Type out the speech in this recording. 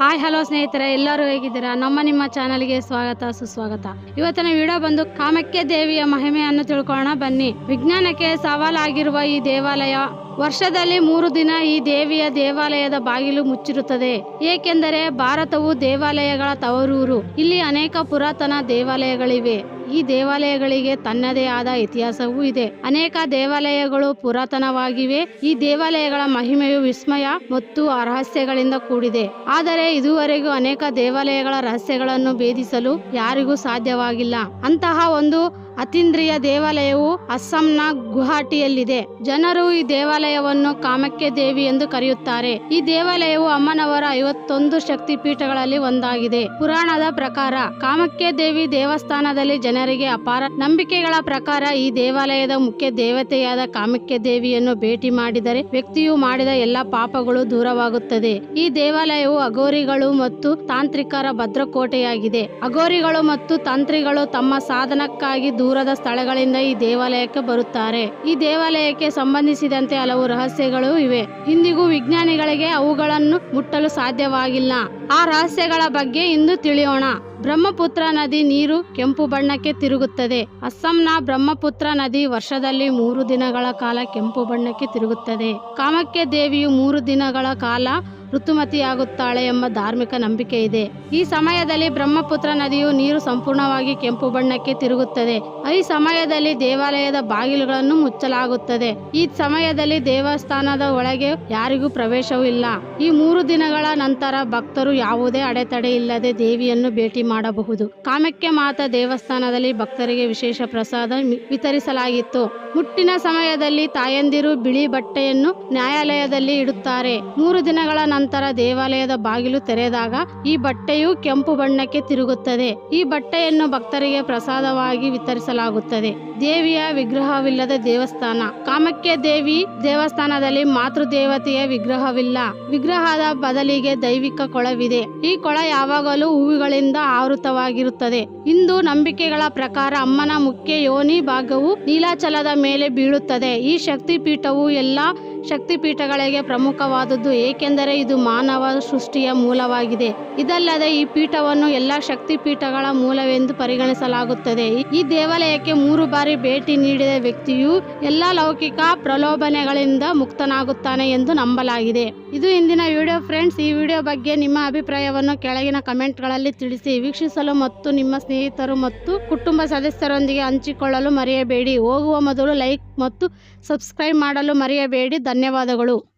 Hi hello ಸ್ನೇಹಿತರೆ. ಎಲ್ಲರೂ ಹೇಗಿದ್ದೀರಾ? ನಮ್ಮ ನಿಮ್ಮ ಚಾನಲ್ಗೆ ಸ್ವಾಗತ, ಸುಸ್ವಾಗತ. ಇವತ್ತಿನ ವಿಡಿಯೋ ಬಂದು ಕಾಮಕ್ಕೆ ದೇವಿಯ ಮಹಿಮೆಯನ್ನು ತಿಳ್ಕೊಳ್ಳೋಣ. ಬನ್ನಿ. ವಿಜ್ಞಾನಕ್ಕೆ ಸವಾಲಾಗಿರುವ ಈ ದೇವಾಲಯ ವರ್ಷದಲ್ಲಿ ಮೂರು ದಿನ ಈ ದೇವಿಯ ದೇವಾಲಯದ ಬಾಗಿಲು ಮುಚ್ಚಿರುತ್ತದೆ. ಏಕೆಂದರೆ ಭಾರತವು ದೇವಾಲಯಗಳ ತವರೂರು. ಇಲ್ಲಿ ಅನೇಕ ಪುರಾತನ ದೇವಾಲಯಗಳಿವೆ. ಈ ದೇವಾಲಯಗಳಿಗೆ ತನ್ನದೇ ಆದ ಇತಿಹಾಸವೂ ಇದೆ. ಅನೇಕ ದೇವಾಲಯಗಳು ಪುರಾತನವಾಗಿವೆ. ಈ ದೇವಾಲಯಗಳ ಮಹಿಮೆಯು ವಿಸ್ಮಯ ಮತ್ತು ರಹಸ್ಯಗಳಿಂದ ಕೂಡಿದೆ. ಆದರೆ ಇದುವರೆಗೂ ಅನೇಕ ದೇವಾಲಯಗಳ ರಹಸ್ಯಗಳನ್ನು ಭೇದಿಸಲು ಯಾರಿಗೂ ಸಾಧ್ಯವಾಗಿಲ್ಲ. ಅಂತಹ ಒಂದು ಅತೀಂದ್ರಿಯ ದೇವಾಲಯವು ಅಸ್ಸಾಂನ ಗುವಾಹಟಿಯಲ್ಲಿದೆ. ಜನರು ಈ ದೇವಾಲಯವನ್ನು ಕಾಮಕ್ಯ ದೇವಿ ಎಂದು ಕರೆಯುತ್ತಾರೆ. ಈ ದೇವಾಲಯವು ಅಮ್ಮನವರ ಐವತ್ತೊಂದು ಶಕ್ತಿ ಪೀಠಗಳಲ್ಲಿ ಒಂದಾಗಿದೆ. ಪುರಾಣದ ಪ್ರಕಾರ ಕಾಮಕ್ಯ ದೇವಿ ದೇವಸ್ಥಾನದಲ್ಲಿ ಜನರಿಗೆ ಅಪಾರ ನಂಬಿಕೆಗಳ ಪ್ರಕಾರ ಈ ದೇವಾಲಯದ ಮುಖ್ಯ ದೇವತೆಯಾದ ಕಾಮಕ್ಯ ದೇವಿಯನ್ನು ಭೇಟಿ ಮಾಡಿದರೆ ವ್ಯಕ್ತಿಯು ಮಾಡಿದ ಎಲ್ಲ ಪಾಪಗಳು ದೂರವಾಗುತ್ತದೆ. ಈ ದೇವಾಲಯವು ಅಘೋರಿಗಳು ಮತ್ತು ತಾಂತ್ರಿಕರ ಭದ್ರಕೋಟೆಯಾಗಿದೆ. ಅಘೋರಿಗಳು ಮತ್ತು ತಂತ್ರಿಗಳು ತಮ್ಮ ಸಾಧನಕ್ಕಾಗಿ ದೂರದ ಸ್ಥಳಗಳಿಂದ ಈ ದೇವಾಲಯಕ್ಕೆ ಬರುತ್ತಾರೆ. ಈ ದೇವಾಲಯಕ್ಕೆ ಸಂಬಂಧಿಸಿದಂತೆ ಹಲವು ರಹಸ್ಯಗಳು ಇವೆ. ಇಂದಿಗೂ ವಿಜ್ಞಾನಿಗಳಿಗೆ ಅವುಗಳನ್ನು ಮುಟ್ಟಲು ಸಾಧ್ಯವಾಗಿಲ್ಲ. ಆ ರಹಸ್ಯಗಳ ಬಗ್ಗೆ ಇಂದು ತಿಳಿಯೋಣ. ಬ್ರಹ್ಮಪುತ್ರ ನದಿ ನೀರು ಕೆಂಪು ಬಣ್ಣಕ್ಕೆ ತಿರುಗುತ್ತದೆ. ಅಸ್ಸಾಂನ ಬ್ರಹ್ಮಪುತ್ರ ನದಿ ವರ್ಷದಲ್ಲಿ ಮೂರು ದಿನಗಳ ಕಾಲ ಕೆಂಪು ಬಣ್ಣಕ್ಕೆ ತಿರುಗುತ್ತದೆ. ಕಾಮಕ್ಯ ದೇವಿಯು ಮೂರು ದಿನಗಳ ಕಾಲ ಋತುಮತಿಯಾಗುತ್ತಾಳೆ ಎಂಬ ಧಾರ್ಮಿಕ ನಂಬಿಕೆ ಇದೆ. ಈ ಸಮಯದಲ್ಲಿ ಬ್ರಹ್ಮಪುತ್ರ ನದಿಯು ನೀರು ಸಂಪೂರ್ಣವಾಗಿ ಕೆಂಪು ಬಣ್ಣಕ್ಕೆ ತಿರುಗುತ್ತದೆ. ಈ ಸಮಯದಲ್ಲಿ ದೇವಾಲಯದ ಬಾಗಿಲುಗಳನ್ನು ಮುಚ್ಚಲಾಗುತ್ತದೆ. ಈ ಸಮಯದಲ್ಲಿ ದೇವಸ್ಥಾನದ ಒಳಗೆ ಯಾರಿಗೂ ಪ್ರವೇಶವೂ ಇಲ್ಲ. ಈ ಮೂರು ದಿನಗಳ ನಂತರ ಭಕ್ತರು ಯಾವುದೇ ಅಡೆತಡೆ ಇಲ್ಲದೆ ದೇವಿಯನ್ನು ಭೇಟಿ ಮಾಡಬಹುದು. ಕಾಮಕ್ಯ ಮಾತಾ ದೇವಸ್ಥಾನದಲ್ಲಿ ಭಕ್ತರಿಗೆ ವಿಶೇಷ ಪ್ರಸಾದ ವಿತರಿಸಲಾಗಿತ್ತು. ಮುಟ್ಟಿನ ಸಮಯದಲ್ಲಿ ತಾಯಂದಿರು ಬಿಳಿ ಬಟ್ಟೆಯನ್ನು ನ್ಯಾಯಾಲಯದಲ್ಲಿ ಇಡುತ್ತಾರೆ. ಮೂರು ದಿನಗಳ ನಂತರ ದೇವಾಲಯದ ಬಾಗಿಲು ತೆರೆದಾಗ ಈ ಬಟ್ಟೆಯು ಕೆಂಪು ಬಣ್ಣಕ್ಕೆ ತಿರುಗುತ್ತದೆ. ಈ ಬಟ್ಟೆಯನ್ನು ಭಕ್ತರಿಗೆ ಪ್ರಸಾದವಾಗಿ ವಿತರಿಸಲಾಗುತ್ತದೆ. ದೇವಿಯ ವಿಗ್ರಹವಿಲ್ಲದ ದೇವಸ್ಥಾನ. ಕಾಮಕ್ಯ ದೇವಿ ದೇವಸ್ಥಾನದಲ್ಲಿ ಮಾತೃ ದೇವತೆಯ ವಿಗ್ರಹವಿಲ್ಲ. ವಿಗ್ರಹದ ಬದಲಿಗೆ ದೈವಿಕ ಕೊಳವಿದೆ. ಈ ಕೊಳ ಯಾವಾಗಲೂ ಹೂವುಗಳಿಂದ ಆವೃತವಾಗಿರುತ್ತದೆ. ಇಂದು ನಂಬಿಕೆಗಳ ಪ್ರಕಾರ ಅಮ್ಮನ ಮುಖ್ಯ ಯೋನಿ ಭಾಗವು ನೀಲಾಚಲದ ಮೇಲೆ ಬೀಳುತ್ತದೆ. ಈ ಶಕ್ತಿ ಪೀಠವು ಎಲ್ಲಾ ಶಕ್ತಿಪೀಠಗಳಿಗೆ ಪ್ರಮುಖವಾದದ್ದು ಏಕೆಂದರೆ ಇದು ಮಾನವ ಸೃಷ್ಟಿಯ ಮೂಲವಾಗಿದೆ. ಇದಲ್ಲದೆ ಈ ಪೀಠವನ್ನು ಎಲ್ಲ ಶಕ್ತಿಪೀಠಗಳ ಮೂಲವೆಂದು ಪರಿಗಣಿಸಲಾಗುತ್ತದೆ. ಈ ದೇವಾಲಯಕ್ಕೆ ಮೂರು ಬಾರಿ ಭೇಟಿ ನೀಡಿದ ವ್ಯಕ್ತಿಯು ಎಲ್ಲ ಲೌಕಿಕ ಪ್ರಲೋಭನೆಗಳಿಂದ ಮುಕ್ತನಾಗುತ್ತಾನೆ ಎಂದು ನಂಬಲಾಗಿದೆ. ಇದು ಇಂದಿನ ವಿಡಿಯೋ ಫ್ರೆಂಡ್ಸ್. ಈ ವಿಡಿಯೋ ಬಗ್ಗೆ ನಿಮ್ಮ ಅಭಿಪ್ರಾಯವನ್ನು ಕೆಳಗಿನ ಕಮೆಂಟ್ಗಳಲ್ಲಿ ತಿಳಿಸಿ. ವೀಕ್ಷಿಸಲು ಮತ್ತು ನಿಮ್ಮ ಸ್ನೇಹಿತರು ಮತ್ತು ಕುಟುಂಬ ಸದಸ್ಯರೊಂದಿಗೆ ಹಂಚಿಕೊಳ್ಳಲು ಮರೆಯಬೇಡಿ. ಹೋಗುವ ಮೊದಲು ಲೈಕ್ ಮತ್ತು ಸಬ್ಸ್ಕ್ರೈಬ್ ಮಾಡಲು ಮರೆಯಬೇಡಿ. ಧನ್ಯವಾದಗಳು.